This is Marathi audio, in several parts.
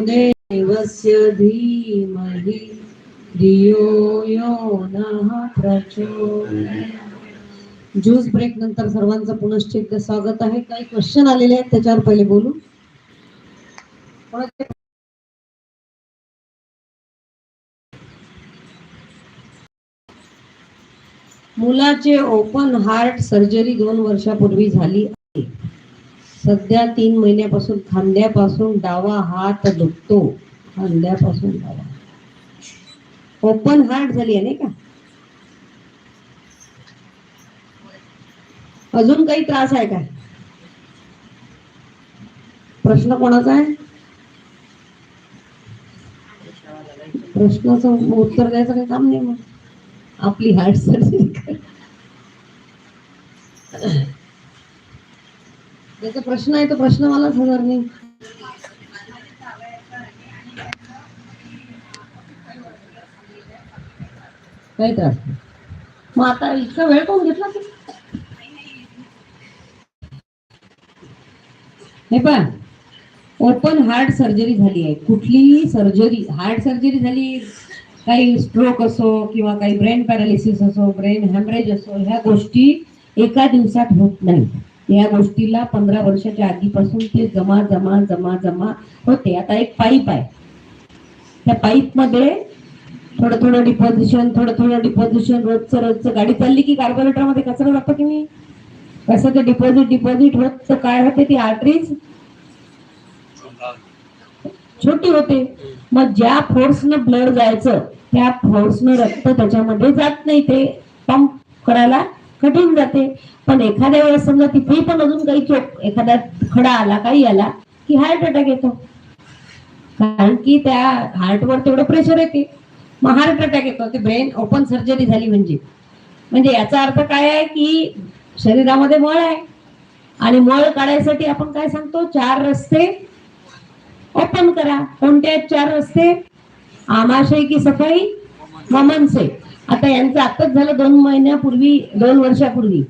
देवस्य धीमहि धियो यो नः प्रचोदयात्. ज्यूस ब्रेक नंतर सर्वांचं पुनश्च एकदा स्वागत आहे. काही क्वेश्चन आलेले आहेत त्याच्यावर पहिले बोलू. मुलाचे ओपन हार्ट सर्जरी दोन वर्षापूर्वी झाली आहे. सध्या तीन महिन्यापासून खांद्यापासून डावा हात दुखतो. खांद्यापासून डावा. ओपन हार्ट झाली आहे नाही का? अजून काही त्रास आहे का? प्रश्न कोणाचा आहे? प्रश्नाचं उत्तर द्यायचं काही काम नाही मग. आपली हार्ट सर्जरी त्याचा प्रश्न आहे तो प्रश्न मलाच हजर नाही. काही त्रास नाही मग आता इतका वेळ कोण घेतला हे पहा ओपन हार्ट सर्जरी झाली आहे. कुठलीही सर्जरी हार्ट सर्जरी झाली काही स्ट्रोक असो किंवा काही ब्रेन पॅरालिसिस असो ब्रेन हॅमरेज असो ह्या गोष्टी एका दिवसात होत नाही या गोष्टीला पंधरा वर्षाच्या आधीपासून ते जमा जमा जमा जमा होते. आता एक पाईप आहे. त्या पाईपमध्ये थोडं थोडं डिपॉझिशन थोडं थोडं डिपॉझिशन रोजचं रोजचं गाडी चालली की कार्बोरेटरमध्ये कचरा जातो की नाही? कसं ते डिपॉझिट डिपॉझिट होत तर काय होते ती आर्टरीज छोटी होते. मग ज्या फोर्सनं ब्लड जायचं त्या फोर्सनं रक्त त्याच्यामध्ये जात नाही ते. पंप करायला कठीण जाते. पण एखाद्या वेळेस समजा तिथेही पण अजून काही चोक एखादा खडा आला काही आला की हार्ट अटॅक येतो. कारण की त्या हार्टवर तेवढं प्रेशर येते. मग हार्ट अटॅक येतो. ते ब्रेन ओपन सर्जरी झाली म्हणजे. म्हणजे याचा अर्थ काय आहे की शरीरामध्ये मळ आहे. आणि मळ काढायसाठी आपण काय सांगतो? चार रस्ते ओपन करा. कोणते आहेत चार रस्ते? आमाशय की सफाई? वमनसे आता यांचं आताच झालं दोन महिन्यापूर्वी दोन वर्षापूर्वी.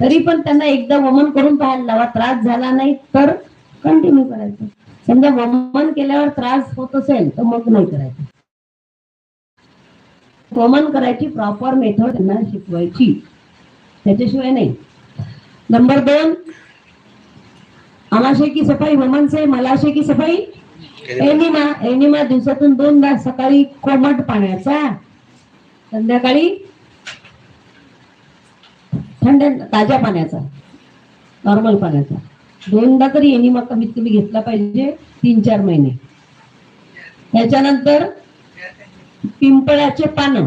तरी पण त्यांना एकदा वमन करून पाहायला लावा त्रास झाला नाही तर कंटिन्यू करायचं. समजा वमन केल्यावर त्रास होत असेल तर मग नाही करायचं. वमन करायची प्रॉपर मेथड त्यांना शिकवायची. त्याच्याशिवाय नाही. नंबर दोन आमाशय की सफाई वमन से मलाशय की सफाई? एनिमा एनिमा दिवसातून दोनदा सकाळी कोमट पाण्याचा. संध्याकाळी थंड ताज्या पाण्याचा नॉर्मल पाण्याचा. दोनदा तरी एनिमा कमीत कमी घेतला पाहिजे तीन चार महिने. त्याच्यानंतर पिंपळाचे पानं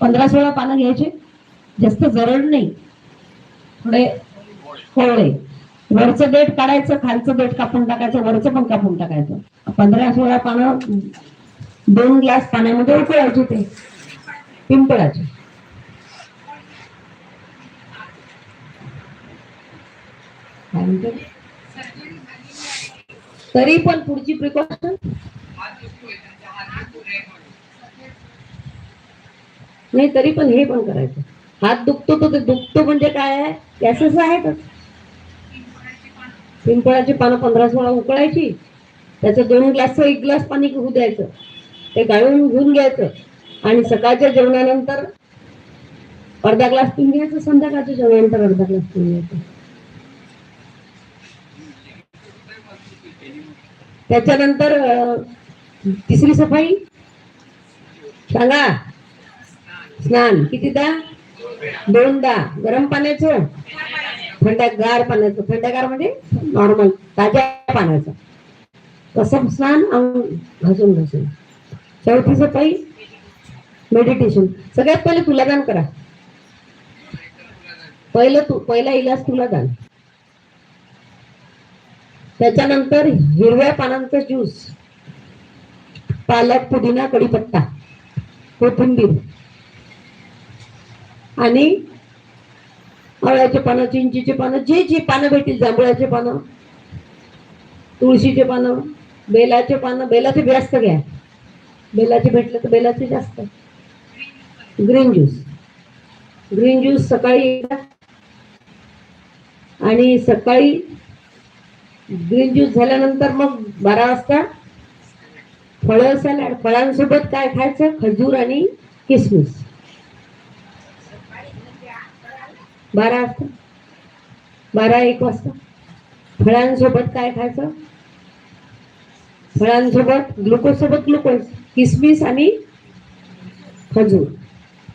पंधरा सोळा पानं घ्यायचे. जास्त जरड नाही. थोडे कोवळे वरचं देठ काढायचं खालचं देठ कापून टाकायचं वरचं पण कापून टाकायचं. पंधरा सोळा पानं दोन ग्लास पाण्यामध्ये उकळायचे ते. पिंपळाचे. काय म्हणते? तरी पण पुढची प्रिकॉशन नाही तरी पण हे पण करायचं. हात दुखतो तो ते दुखतो म्हणजे काय आहे? गॅसेस आहेतच. पिंपळाची पानं पंधरा सोळा उकळायची. त्याचं दोन ग्लास एक ग्लास पाणी होऊ द्यायचं. ते गाळून घेऊन घ्यायचं. आणि सकाळच्या जेवणानंतर अर्धा ग्लास पिऊन घ्यायचं संध्याकाळच्या जेवणानंतर अर्धा ग्लास पिऊन घ्यायचं. त्याच्यानंतर तिसरी सफाई. सांगा. स्नान. कितीदा दोनदा गरम पाण्याचं? थंडगार पाण्याचं. थंडगार म्हणजे नॉर्मल ताज्या पाण्याचं. कसं? स्नान घासून घासून. चौथी सफाई. मेडिटेशन सगळ्यात पहिले तुलादान करा. पहिलं तू पहिला इलाज तुलादान त्याच्यानंतर हिरव्या पानांचा ज्यूस पालक पुदिना कडीपत्ता कोथिंबीर. आणि आवळ्याचे पानं चिंचीचे पानं जे जे पानं भेटतील जांभळाचे पानं तुळशीचे पानं बेलाचे पानं बेलाचे जास्त घ्या. बेलाचे भेटले तर बेलाचे जास्त. Green juice. ग्रीन ज्यूस सकाळी आणि सकाळी ग्रीन ज्यूस झाल्यानंतर मग बारा वाजता फळं सॅलड फळांसोबत काय खायचं? खजूर आणि किसमिस. बारा वाजता. बारा एक वाजता. फळांसोबत काय खायचं? फळांसोबत ग्लुकोज सोबत ग्लुकोज. किसमिस आणि खजूर.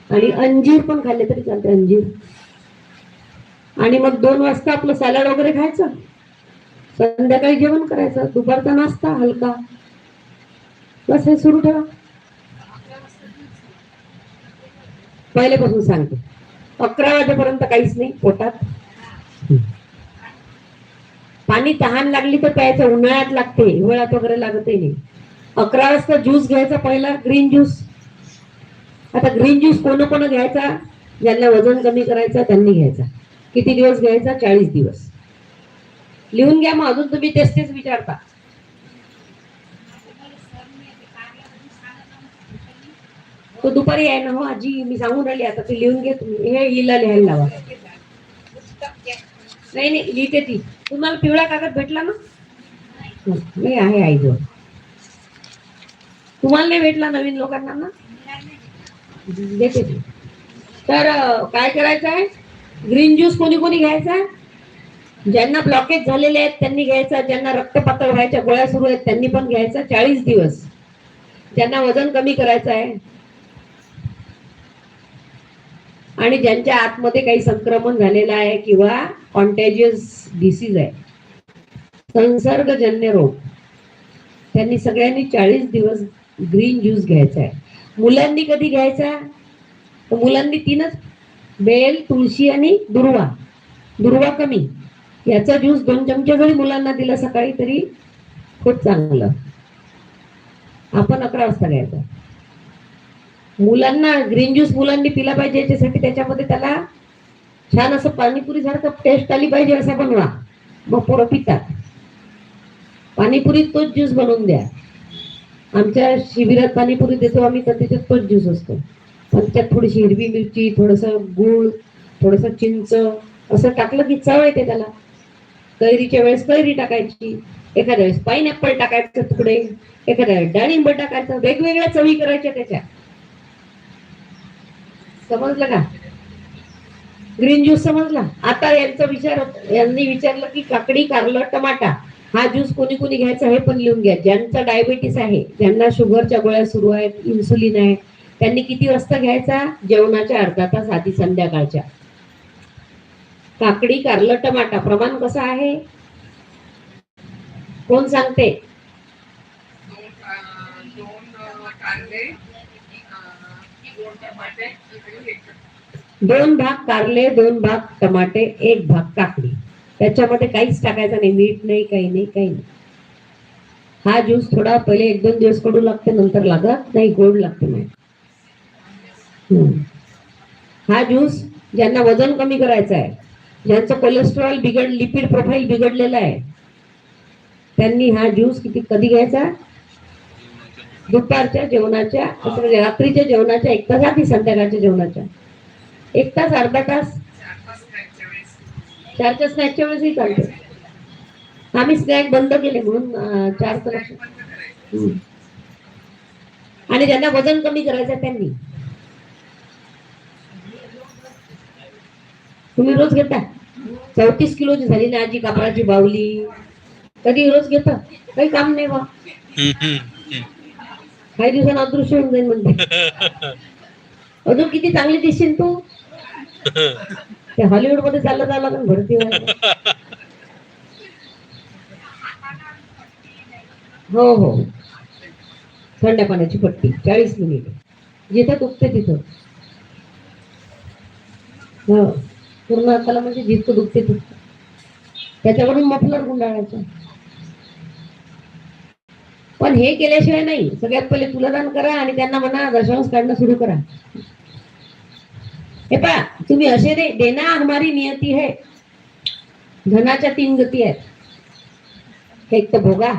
आणि अंजीर पण खाल्ले तरी चालते अंजीर. आणि मग दोन वाजता आपलं सॅलड वगैरे खायचं. संध्याकाळी जेवण करायचं. दुपारचा नाश्ता हलका. बस हे सुरू ठेवा. पहिल्यापासून सांगते. अकरा वाजेपर्यंत काहीच नाही पोटात. पाणी तहान लागली तर प्यायचं. उन्हाळ्यात लागते. हिवाळ्यात वगैरे लागतही नाही. अकरा वाजता ज्यूस घ्यायचा पहिला ग्रीन ज्यूस. आता ग्रीन ज्यूस कोण कोण घ्यायचा? ज्यांना वजन कमी करायचं त्यांनी घ्यायचा. किती दिवस घ्यायचा? चाळीस दिवस. लिहून घ्या मग अजून तुम्ही तेच तेच विचारता. तो दुपारी आहे ना हो आजी मी सांगून राहिली आता ती लिहून घे तुम्ही. हे हिला लिहायला लावा. नाही नाही लिहिते ती. तुम्हाला पिवळा कागद भेटला ना? नाही आहे आईजवळ. तुम्हाला नाही भेटला नवीन लोकांना ना? देते तर काय करायचं आहे? ग्रीन ज्यूस कोणी कोणी घ्यायचा ज्यांना ब्लॉकेज झालेले आहेत त्यांनी घ्यायचा ज्यांना रक्त पातळ व्हायच्या गोळ्या सुरू आहेत त्यांनी पण घ्यायचा चाळीस दिवस. ज्यांना वजन कमी करायचं आहे. आणि ज्यांच्या आतमध्ये काही संक्रमण झालेलं आहे किंवा कॉन्टॅजियस डिसीज आहे. संसर्गजन्य रोग. त्यांनी सगळ्यांनी चाळीस दिवस ग्रीन ज्यूस घ्यायचा आहे. मुलांनी कधी घ्यायचा? तर मुलांनी तीनच बेल तुळशी आणि दुर्वा. दुर्वा कमी. याचा ज्यूस दोन चमचे जरी मुलांना दिला सकाळी तरी खूप चांगलं. आपण अकरा वाजता घ्यायचा. मुलांना ग्रीन ज्यूस मुलांनी पिला पाहिजे याच्यासाठी त्याच्यामध्ये त्याला छान असं पाणीपुरी सारखं टेस्ट आली पाहिजे असं बनवा. मग पोरं पितात. पाणीपुरीत तोच ज्यूस बनवून द्या. आमच्या शिबिरात पाणीपुरी देतो आम्ही तर त्याच्यात पण ज्यूस असतो. पण त्यात थोडीशी हिरवी मिरची थोडंसं गूळ थोडंसं चिंच असं टाकलं की चव येते त्याला. कैरीच्या वेळेस कैरी टाकायची एखाद्या वेळेस पाईनॅपल टाकायचं तुकडे एखाद्या वेळेस डाळिंब टाकायचं वेगवेगळ्या चवी करायच्या त्याच्या. समजलं का? ग्रीन ज्यूस समजला? आता यांचा विचार यांनी विचारलं की काकडी कारलं टमाटा. हा ज्यूस कोणी कोणी घ्यायचा हे पण लिहून घ्या. ज्यांचा डायबिटीस आहे ज्यांना शुगरच्या गोळ्या सुरू आहेत इन्सुलिन आहे त्यांनी किती वाजता घ्यायचा? जेवणाच्या अर्धा तास आधी संध्याकाळच्या. काकडी कारलं टमाटा. प्रमाण कसं आहे? कोण सांगते? दोन दोन भाग कारले दोन भाग टमाटे एक भाग काकडी. त्याच्यामध्ये काहीच टाकायचं नाही मीठ नाही काही नाही काही नाही. हा ज्यूस थोडा पहिले एक दोन दिवस कडू लागते नंतर लागत नाही गोड लागते नाही. हा ज्यूस ज्यांना वजन कमी करायचं आहे ज्यांचं कोलेस्ट्रॉल बिघड लिपिड प्रोफाईल बिघडलेलं आहे त्यांनी हा ज्यूस किती कधी घ्यायचा? दुपारच्या जेवणाच्या म्हणजे रात्रीच्या जेवणाच्या एक तास आधी संध्याकाळच्या जेवणाच्या. एक तास अर्धा तास चारच्या स्नॅकच्या वेळेसही चालते. आम्ही स्नॅक बंद केले म्हणून चार तर. आणि ज्यांना वजन कमी करायचं त्यांनी. तुम्ही रोज घेता? चौतीस किलोची झाली ना आजी कापडाची बावली. कधी रोज घेता? काही काम नाही बा काही दिवसांनी अदृश्य होऊन जाईल म्हणते. अजून किती चांगली दिसशील तू? ते हॉलिवूडमध्ये चाललं जावं लागेल भरती व्हायला. हो हो. थंड पाण्याची पट्टी चाळीस मिनिट. जिथं दुखते तिथं. हो. पूर्ण हाताला म्हणजे जिथं दुखते तिथं. त्याच्याकडून मफलर गुंडाळायचं. पण हे केल्याशिवाय नाही. सगळ्यात पहिले तुलादान करा आणि त्यांना म्हणा दशांश काढणं सुरू करा. हे पहा तुम्ही असे दे देना हमारी नियती है. धनाच्या तीन गती आहेत. एक तर भोगा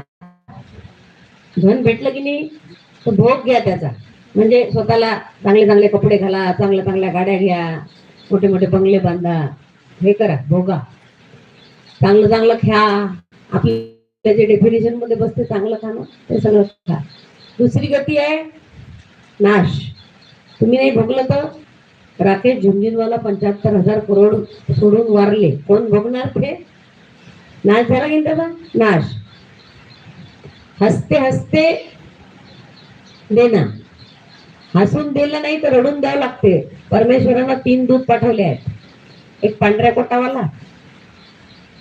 धन भेटलं की नाही तर भोग घ्या त्याचा. म्हणजे स्वतःला चांगले चांगले कपडे घाला चांगल्या चांगल्या गाड्या घ्या मोठे मोठे बंगले बांधा हे करा भोगा. चांगलं चांगलं खा. आपल्या जे डेफिनेशनमध्ये बसते चांगलं खाणं ते सगळं खा. दुसरी गती आहे नाश. तुम्ही नाही भोगलं तर राकेश झुंझुनवाला पंच्याहत्तर हजार करोड सोडून वारले. कोण भोगणार ते नाश झाला की त्याचा? नाश. हसते हसते देना हसून दिलं नाही तर रडून द्यावं लागते. परमेश्वरांना तीन दूध पाठवले आहेत. एक पांढऱ्या कोटावाला.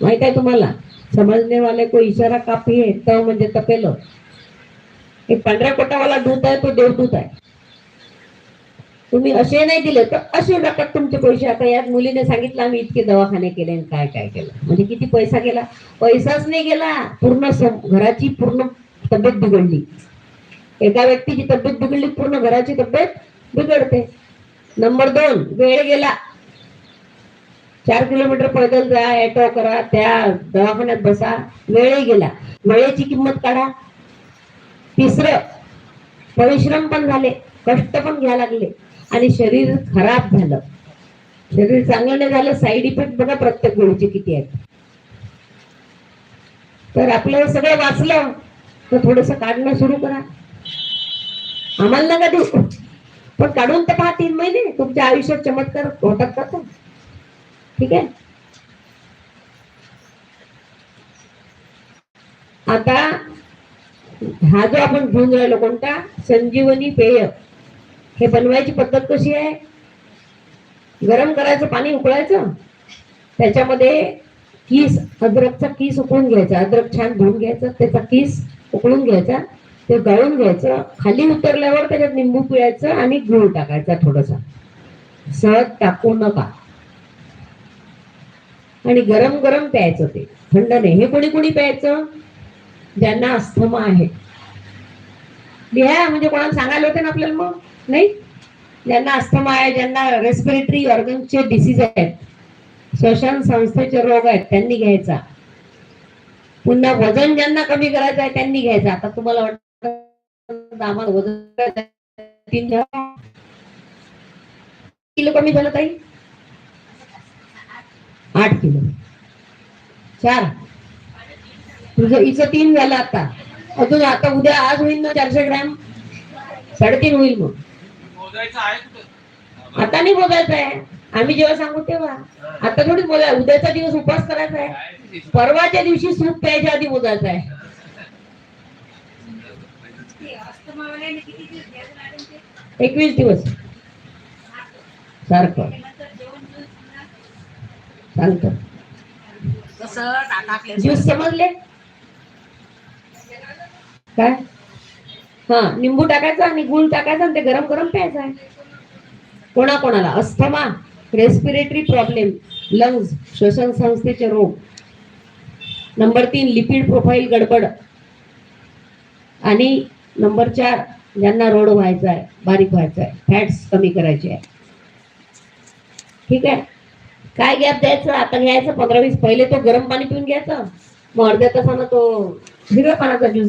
माहीत आहे तुम्हाला? समजने वाले को इशारा कापी है तव म्हणजे तपेलो. एक पांढऱ्या कोटावाला दूत आहे तो देवदूत आहे. तुम्ही असे नाही दिले तर असे टाकत तुमचे पैसे. आता यात मुलीने सांगितलं आम्ही इतके दवाखाने केले आणि काय काय केलं? म्हणजे किती पैसा गेला? पैसाच नाही गेला. पूर्ण घराची पूर्ण तब्येत बिघडली. एका व्यक्तीची तब्येत बिघडली पूर्ण घराची तब्येत बिघडते. नंबर दोन वेळ गेला. चार किलोमीटर पैदल जा ऑटो करा त्या दवाखान्यात बसा. वेळही गेला. वेळेची किंमत काढा. तिसरं परिश्रम पण झाले. कष्ट पण घ्या लागले. आणि शरीर खराब झालं. शरीर चांगलं नाही झालं साईड इफेक्ट बघा प्रत्येक गोळीचे किती आहेत. तर आपलं सगळं वाचलं तर थोडस काढणं सुरू करा. आम्हाला नका देऊ. पण काढून तर पहा तीन महिने. तुमच्या आयुष्यात चमत्कार होतात का तो? ठीक आहे? आता हा जो आपण घेऊन राहिलो कोणता? संजीवनी पेय. हे बनवायची पद्धत कशी आहे? गरम करायचं पाणी उकळायचं? त्याच्यामध्ये किस अद्रकचा किस उकळून घ्यायचा. अद्रक छान धुवून घ्यायचं त्याचा किस उकळून घ्यायचा ते गळून घ्यायचं. खाली उतरल्यावर त्याच्यात निंबू पिळायचं आणि गूळ टाकायचा थोडासा. सहज टाकू नका. आणि गरम गरम प्यायचं ते. थंड नाही. हे कोणी कोणी प्यायचं? ज्यांना अस्थमा आहे. लिहा म्हणजे कोणाला सांगायला होते ना आपल्याला मग? नाही? ज्यांना अस्थमा आहे ज्यांना रेस्पिरेटरी ऑर्गनचे डिसीज आहेत श्वसन संस्थेचे रोग आहेत त्यांनी घ्यायचा. पुन्हा वजन ज्यांना कमी करायचं आहे त्यांनी घ्यायचं. आता तुम्हाला वाटतं आम्हाला वजन तीन किलो कमी झालं ताई? आठ किलो. चार. तुझं हिचं तीन झालं आता. अजून आता उद्या आज होईल ना चारशे ग्रॅम? साडेतीन होईल मग. आता नाही बोलायचं आहे. आम्ही जेव्हा सांगू तेव्हा. आता थोडीच बोलाय उद्याचा दिवस उपवास करायचा आहे? परवाच्या दिवशी सूप प्यायच्या आधी मोजायचं आहे. एकवीस दिवस. सारखं. सांगतो ज्यूस समजले? काय? हा निंबू टाकायचा आणि गुळ टाकायचं आणि ते गरम गरम प्यायचं आहे. कोणाकोणाला? अस्थमा रेस्पिरेटरी प्रॉब्लेम लंग्स श्वसन संस्थेचे रोग. नंबर तीन लिपिड प्रोफाईल गडबड. आणि नंबर चार ज्यांना रोड व्हायचा आहे बारीक व्हायचा आहे फॅट्स कमी करायचे आहे. ठीक आहे? काय गॅप द्यायचं? आता घ्यायचं पंधरा वीस. पहिले तो गरम पाणी पिऊन घ्यायचं. मग अर्ध्या तासानं तो हिरव्या पाण्याचा ज्यूस